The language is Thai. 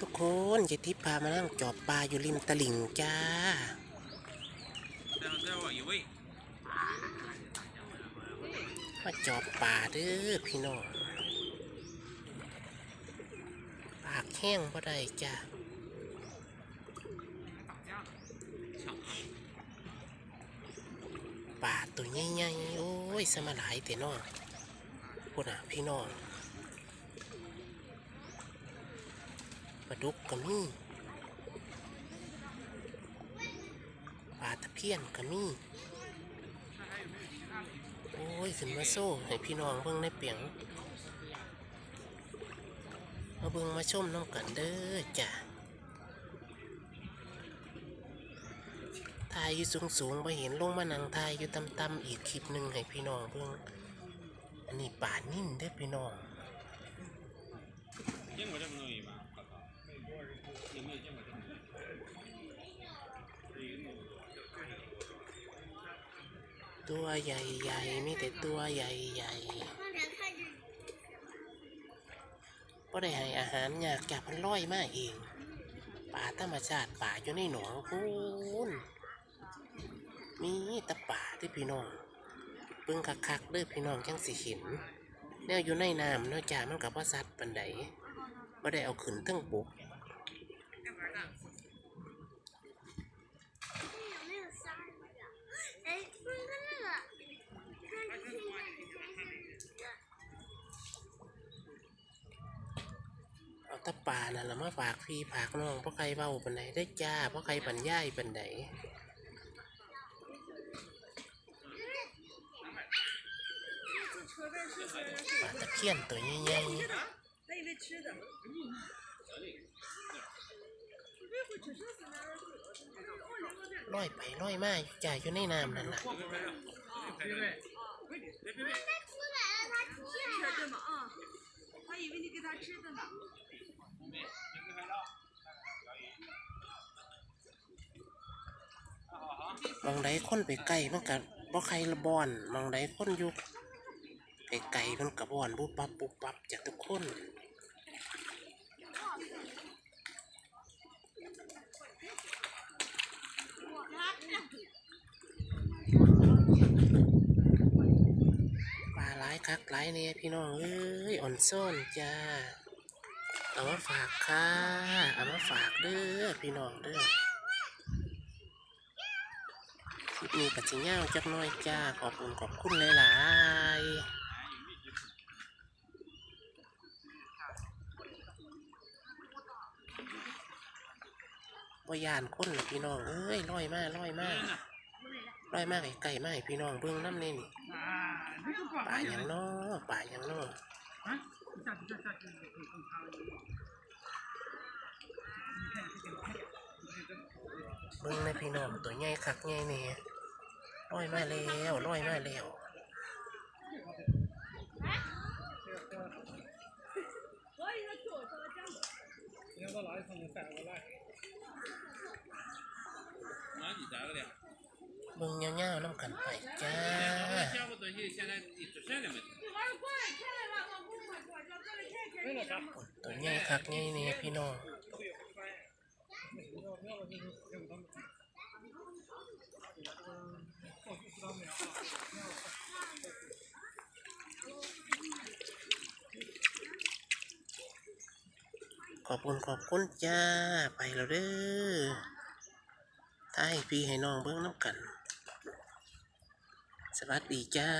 ทุกคนเจทิพพามานั่งจอบปลาอยู่ริมตลิ่งจ้ามาจอบปลาเด้อพี่น้องปากแห้งบ่ได้จ้าปลาตัวใหญ่ๆโอ้ยสมาหลายแต่น้องพูดนะพี่น้อง ปลาดุกก็มีปลาตะเพียนก็มีโอ้ยขึ้นมาโซ่ให้พี่น้องเพิ่งได้เปียงมาเบิ่งมาชมน้องกันเด้อจ้ะทายอยู่สูงสูงมาเห็นลงมานังทายอยู่ต่ำๆอีกคลิปหนึ่งให้พี่น้องเพิ่งอันนี้ป่านิ่มได้พี่น้องยังไม่ได้มันอีก ตัวใหญ่ๆมีแต่ตัวใหญ่ๆก็ได้ให้อาหารอยากจับมันลอยมาเอง ป่าธรรมชาติป่าอยู่ในหนองพูนมีแต่ป่าที่พี่น้องเบิ่งคักๆเด้อพี่น้องจังสิเห็น แนวอยู่ในน้ำเนาะจ้ามันกับว่าสัตว์ปันใดบ่ได้เอาขึ้นทั้งบก ตะป่านั่นละมาฝากพี่ฝากน้องเพราะใครเว้าปันใดได้อจ้าเพราะใครปันย่ายปันใดปลาตะเพียนตัวใหญ่ๆ 他以为吃的。 ลอยไปลอยมาอยู่จ่ายอยู่ในน้ำนั่นล่ะ 他出来了，他出来吃了。的嘛啊，他以为你给他吃的呢。 มองใดคนไปไกลมันกับบ่ใครละบอนมองใดคนอยู่ไปไกลมันกับบอนบุบปับบุบปับจากทุกคนปลาหลายคักหลายเนี่ยพี่น้องเอ้ยอ่อนซ่อนจ้าเอามาฝากค่ะเอามาฝากเด้อพี่น้องเด้อ คลิปนี้ปัจจิเงาจักน้อยจ้า ขอบคุณขอบคุณหลายๆบยานคนพี่น้องเอ้ยร้อยมากร้อยมากร้อยมากไก่มากพี่น้องเบิ่งน้ำนี่นี่ป่าอย่างน้อป่าอย่างน้อ บิ่งในพี่น้องตัวใหญ่คักใหญ่เนี่ยร้อยมาแล้วร้อยมาแล้วเบิ่งเงาๆน้ำกันไปจ้า 下午东西现在一直晒的问题。 ตัวใหญ่คักใหญ่เนี่ยพี่น้อง ขอบคุณขอบคุณจ้า ไปแล้วเด้อถ้าให้พี่ให้น้องเบิ่งน้ำกัน สวัสดีจ้า